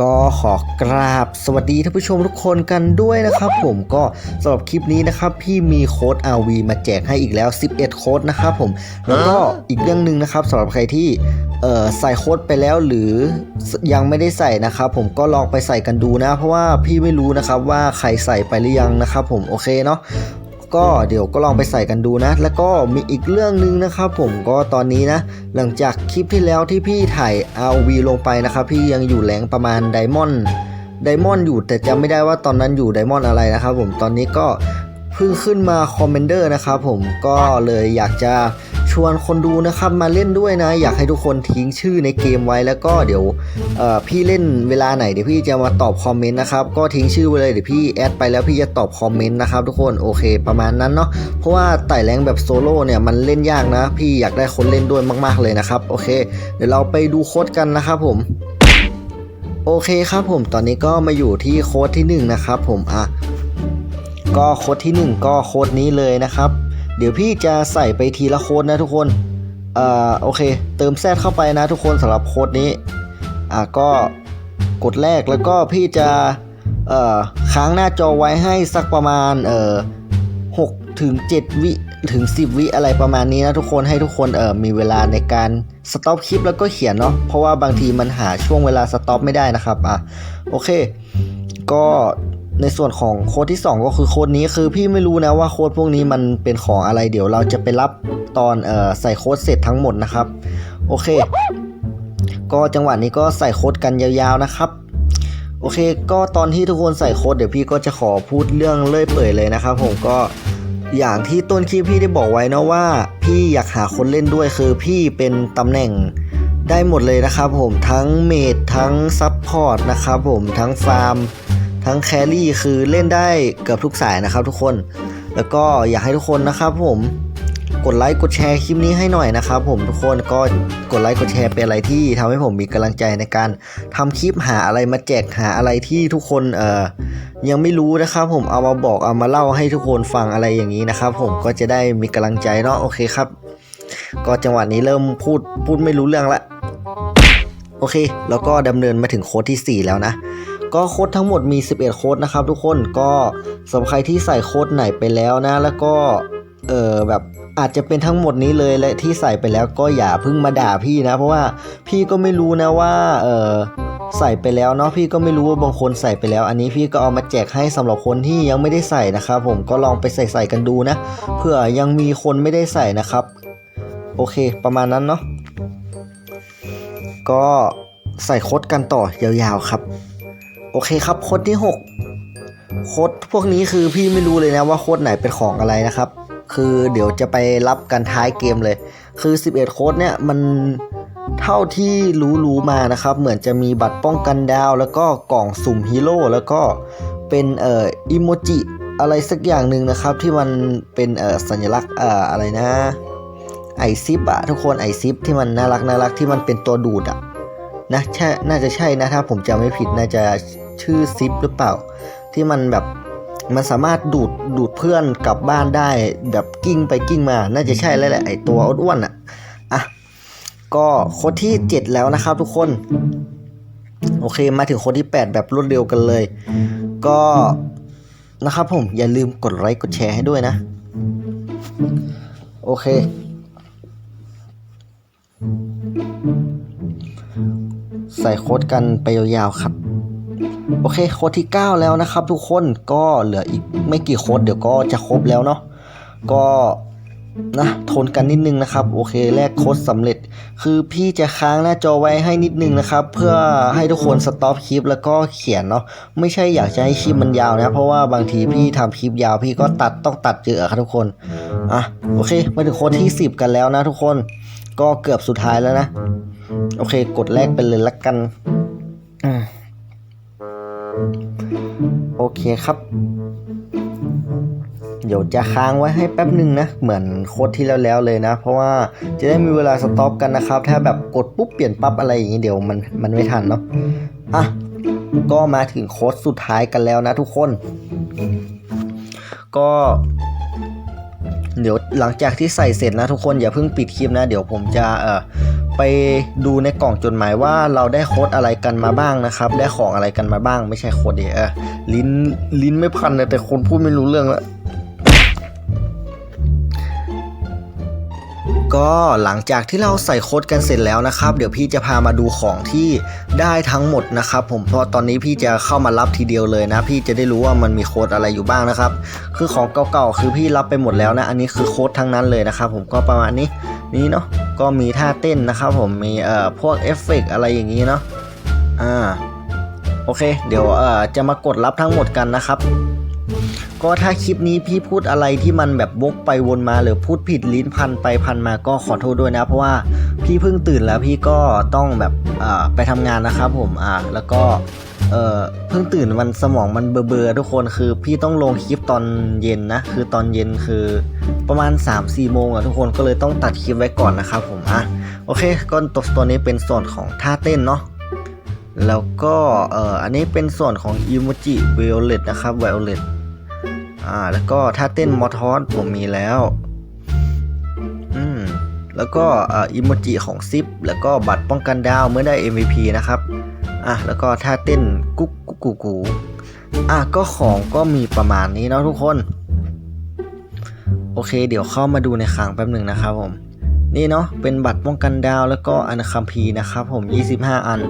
ก็ขอกราบสวัสดีท่านผู้ชมทุกคนกันด้วยนะครับผมก็สำหรับคลิปนี้นะครับพี่มีโค้ด RV มาแจกให้อีกแล้ว 11 โค้ดนะครับผมแล้วก็อีกเรื่องหนึ่งนะครับสำหรับใครที่เอ่อใส่โค้ดไปแล้วหรือยังไม่ได้ใส่นะครับผมก็ลองไปใส่กันดูนะ เพราะว่าพี่ไม่รู้นะครับว่าใครใส่ไปหรือยังนะครับผมโอเคเนาะ ก็เดี๋ยวก็ลองไปใส่กันดูนะ แล้วก็มีอีกเรื่องหนึ่งนะครับผมก็ตอนนี้นะ หลังจากคลิปที่แล้วที่พี่ถ่าย RV ลงไปนะครับพี่ยังอยู่แรงประมาณไดมอนด์ไดมอนด์อยู่แต่จำไม่ได้ว่าตอนนั้นอยู่ไดมอนด์อะไรนะครับผมตอนนี้ก็เพิ่งขึ้นมาคอมเมนเดอร์นะครับผมก็เลยอยากจะ ชวนคนดูนะครับมาเล่นด้วยนะ อยากให้ทุกคนทิ้งชื่อในเกมไว้แล้วก็เดี๋ยวพี่เล่นเวลาไหนเดี๋ยวพี่จะมาตอบคอมเมนต์นะครับก็ทิ้งชื่อไว้เลยเดี๋ยวพี่แอดไปแล้วพี่จะตอบคอมเมนต์นะครับทุกคนโอเคประมาณนั้นเนาะเพราะว่าไต่แรงแบบโซโล่เนี่ยมันเล่นยากนะ พี่อยากได้คนเล่นด้วยมาก ๆเลยนะครับโอเค เดี๋ยวเราไปดูโค้ดกันนะครับผมโอเคครับผมตอนนี้ก็มาอยู่ที่โค้ดที่หนึ่งนะครับผมอะก็โค้ดที่หนึ่งก็โค้ดนี้เลยนะครับ ดี๋ยวพี่จะใส่ไปทีละโค้ดนะทุกคนอ่อโอเค เติมแซดเข้าไปนะทุกคนสำหรับโค้ดนี้อะก็กดแรกแล้วก็พี่จะเอ่อค้างหน้าจอไว้ให้สักประมาณเอ่อ6ถึง7วิถึง 10 วิอะไรประมาณนี้นะทุกคนให้ทุกคนเอ่อมีเวลาในการสต็อปคลิปแล้วก็เขียนเนาะเพราะว่าบางทีมันหาช่วงเวลาสต็อปไม่ได้นะครับอะโอเค ก็ ในส่วนของโค้ดที่ 2 ก็คือโค้ดนี้คือพี่ไม่รู้นะว่าโค้ดพวกนี้มันเป็นของอะไรเดี๋ยวเราจะไปรับตอนออใส่โค้ดเสร็จทั้งหมดนะครับ โอเค ก็จังหวะนี้ก็ใส่โค้ดกันยาวๆนะครับ โอเค ก็ตอนที่ทุกคนใส่โค้ดเดี๋ยวพี่ก็จะขอพูดเรื่องเลื่อยเปื่อยเลยนะครับ ผมก็อย่างที่ต้นคลิปพี่ได้บอกไว้นะว่า พี่อยากหาคนเล่นด้วยคือพี่เป็นตำแหน่งได้หมดเลยนะครับ ผมทั้งเมดทั้งซับพอร์ตนะครับ ผมทั้งฟาร์ม ทั้งแครี่คือเล่นได้เกือบทุกสายนะครับทุกคน แล้วก็อยากให้ทุกคนนะครับผมกดไลค์กดแชร์คลิปนี้ให้หน่อยนะครับผมทุกคนก็กดไลค์กดแชร์เป็นอะไรที่ทำให้ผมมีกำลังใจในการทำคลิปหาอะไรมาแจกหาอะไรที่ทุกคนเอ่อยังไม่รู้นะครับผมเอามาบอกเอามาเล่าให้ทุกคนฟังอะไรอย่างนี้นะครับผมก็จะได้มีกำลังใจเนาะโอเคครับ ก็จังหวะนี้เริ่มพูดพูดไม่รู้เรื่องละโอเค แล้วก็ดำเนินมาถึงโค้ดที่ 4 แล้วนะ ก็โค้ดทั้งหมดมี 11 โค้ดนะครับทุกคนก็สำหรับใครที่ใส่โค้ดไหนไปแล้วนะ แล้วก็เออแบบอาจจะเป็นทั้งหมดนี้เลยและที่ใส่ไปแล้วก็อย่าพิ่งมาด่าพี่นะ เพราะว่าพี่ก็ไม่รู้นะว่าเออใส่ไปแล้วเนาะพี่ก็ไม่รู้ว่าบางคนใส่ไปแล้ว อันนี้พี่ก็เอามาแจกให้สำหรับคนที่ยังไม่ได้ใส่นะครับผมก็ลองไปใส่ใส่กันดูนะเผื่อยังมีคนไม่ได้ใส่นะครับ โอเคประมาณนั้นเนาะก็ใส่โคดกันต่อยาวๆครับ โอเคครับโค้ดที่ 6 โค้ดพวกนี้คือพี่ไม่รู้เลยนะว่าโค้ดไหนเป็นของอะไรนะครับ คือเดี๋ยวจะไปรับกันท้ายเกมเลย คือ 11 โค้ดเนี่ยมันเท่าที่รู้รู้มานะครับ เหมือนจะมีบัตรป้องกันดาว แล้วก็กล่องสุ่มฮีโร่แล้วก็เป็นเอ่ออิโมจิอะไรสักอย่างหนึ่งนะครับ ที่มันเป็นเอ่อสัญลักษณ์เอ่ออะไรนะไอซิปอะทุกคนไอซิปที่มันน่ารักน่ารักที่มันเป็นตัวดูดอะนะใช่น่าจะใช่นะถ้าผมจำไม่ผิดน่าจะ ชื่อซิปหรือเปล่า ที่มันแบบมันสามารถดูดดูดเพื่อนกลับบ้านได้ แบบกิ้งไปกิ้งมา น่าจะใช่แล้วแหละไอตัวอ้วนอะอะก็โค้ดที่ 7 แล้วนะครับทุกคน โอเคมาถึงโค้ดที่ 8 แบบรวดเร็วกันเลย ก็นะครับผมอย่าลืมกดไลค์กดแชร์ให้ด้วยนะ โอเค ใส่โค้ดกันไปยาวๆครับ โอเคโค้ดที่ 9 แล้วนะครับทุกคนก็เหลืออีกไม่กี่โค้ดเดี๋ยวก็จะครบแล้วเนาะก็นะทนกันนิดนึงนะครับ โอเคแลกโค้ดสำเร็จ คือพี่จะค้างหน้าจอไว้ให้นิดนึงนะครับ เพื่อให้ทุกคนสต็อปคลิปแล้วก็เขียนเนาะไม่ใช่อยากจะให้คลิปมันยาวนะ เพราะว่าบางทีพี่ทำคลิปยาวพี่ก็ตัดต้องตัดเยอะครับทุกคนอะโอเคมาถึงโค้ดที่ 10 กันแล้วนะทุกคนก็เกือบสุดท้ายแล้วนะ โอเค กดแรกไปเลยละกันอืม เคครับ เดี๋ยวจะค้างไว้ให้แป๊บหนึ่งนะ เหมือนโค้ดที่แล้วๆเลยนะ เพราะว่าจะได้มีเวลาสต็อปกันนะครับ ถ้าแบบกดปุ๊บเปลี่ยนปั๊บอะไรอย่างนี้เดี๋ยวมันมันไม่ทันเนาะอะก็มาถึงโค้ดสุดท้ายกันแล้วนะทุกคน ก็ เดี๋ยวหลังจากที่ใส่เสร็จนะทุกคนอย่าเพิ่งปิดคลิปนะ เดี๋ยวผมจะเอ่อ ไปดูในกล่องจดหมายว่าเราได้โค้ดอะไรกันมาบ้างนะครับ ได้ของอะไรกันมาบ้าง ไม่ใช่โค้ดเดียเออลิ้นลิ้นไม่พันเลยแต่คนพูดไม่รู้เรื่องแล้ว ก็หลังจากที่เราใส่โค้ดกันเสร็จแล้วนะครับ เดี๋ยวพี่จะพามาดูของที่ได้ทั้งหมดนะครับผมเพราะตอนนี้พี่จะเข้ามารับทีเดียวเลยนะ พี่จะได้รู้ว่ามันมีโค้ดอะไรอยู่บ้างนะครับ คือของเก่าๆคือพี่รับไปหมดแล้วนะ อันนี้คือโค้ดทั้งนั้นเลยนะครับ ผมก็ประมาณนี้นี้เนาะก็มีท่าเต้นนะครับ ผมมีเอ่อพวกเอฟเฟกอะไรอย่างนี้เนาะอ่าโอเค เดี๋ยวเอ่อจะมากดรับทั้งหมดกันนะครับ ก็ถ้าคลิปนี้พี่พูดอะไรที่มันแบบวกไปวนมาหรือพูดผิดลิ้นพันไปพันมาก็ขอโทษด้วยนะ เพราะว่าพี่เพิ่งตื่นแล้วพี่ก็ต้องแบบไปทำงานนะครับผมอ่าแล้วก็เออเพิ่งตื่นมันสมองมันเบลอๆทุกคนคือพี่ต้องลงคลิปตอนเย็นนะ คือตอนเย็นคือประมาณ 3-4โมงอะทุกคนก็เลยต้องตัดคลิปไว้ก่อนนะครับผมอะโอเคก็ตัวตัวนี้เป็นส่วนของท่าเต้นเนาะแล้วก็เอออันนี้เป็นส่วนของอิโมจิเวลเลตนะครับไวโอเลต อ่า แล้วก็ถ้าเต้นมอทอสผมมีแล้ว อืม แล้วก็อ่าอิโมจิของซิปแล้วก็บัตรป้องกันดาวเมื่อได้ MVP นะครับ อะ แล้วก็ถ้าเต้นกุ๊กกุ๊กกูกูอะ ก็ของก็มีประมาณนี้เนาะทุกคน โอเค เดี๋ยวเข้ามาดูในคลังแป๊บหนึ่งนะครับผม นี่เนาะ เป็นบัตรป้องกันดาวแล้วก็อันคัมภีนะครับผม 25 อัน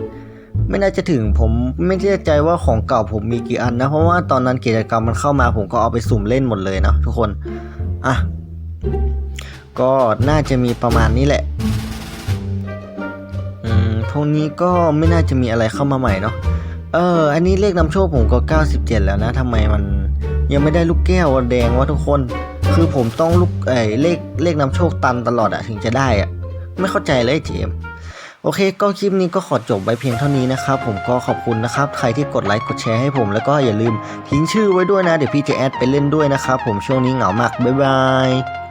ไม่น่าจะถึงผมไม่แน่ใจว่าของเก่าผมมีกี่อันนะ เพราะว่าตอนนั้นกิจกรรมมันเข้ามาผมก็เอาไปสุ่มเล่นหมดเลยเนาะทุกคนอะก็น่าจะมีประมาณนี้แหละอืมพวกนี้ก็ไม่น่าจะมีอะไรเข้ามาใหม่เนาะเออ อันนี้เลขนำโชคผมก็ 97 แล้วนะทำไมมันยังไม่ได้ลูกแก้วแดงวะทุกคน คือผมต้องลูกเอ้เลขเลขนำโชคตันตลอดอะถึงจะได้อะไม่เข้าใจเลยเจมส์ โอเค ก็คลิปนี้ก็ขอจบไว้เพียงเท่านี้นะครับ ผมก็ขอบคุณนะครับ ใครที่กดไลค์กดแชร์ให้ผมแล้วก็อย่าลืมทิ้งชื่อไว้ด้วยนะ เดี๋ยวพี่จะแอดไปเล่นด้วยนะครับ ผมช่วงนี้เหงามาก บ๊ายบาย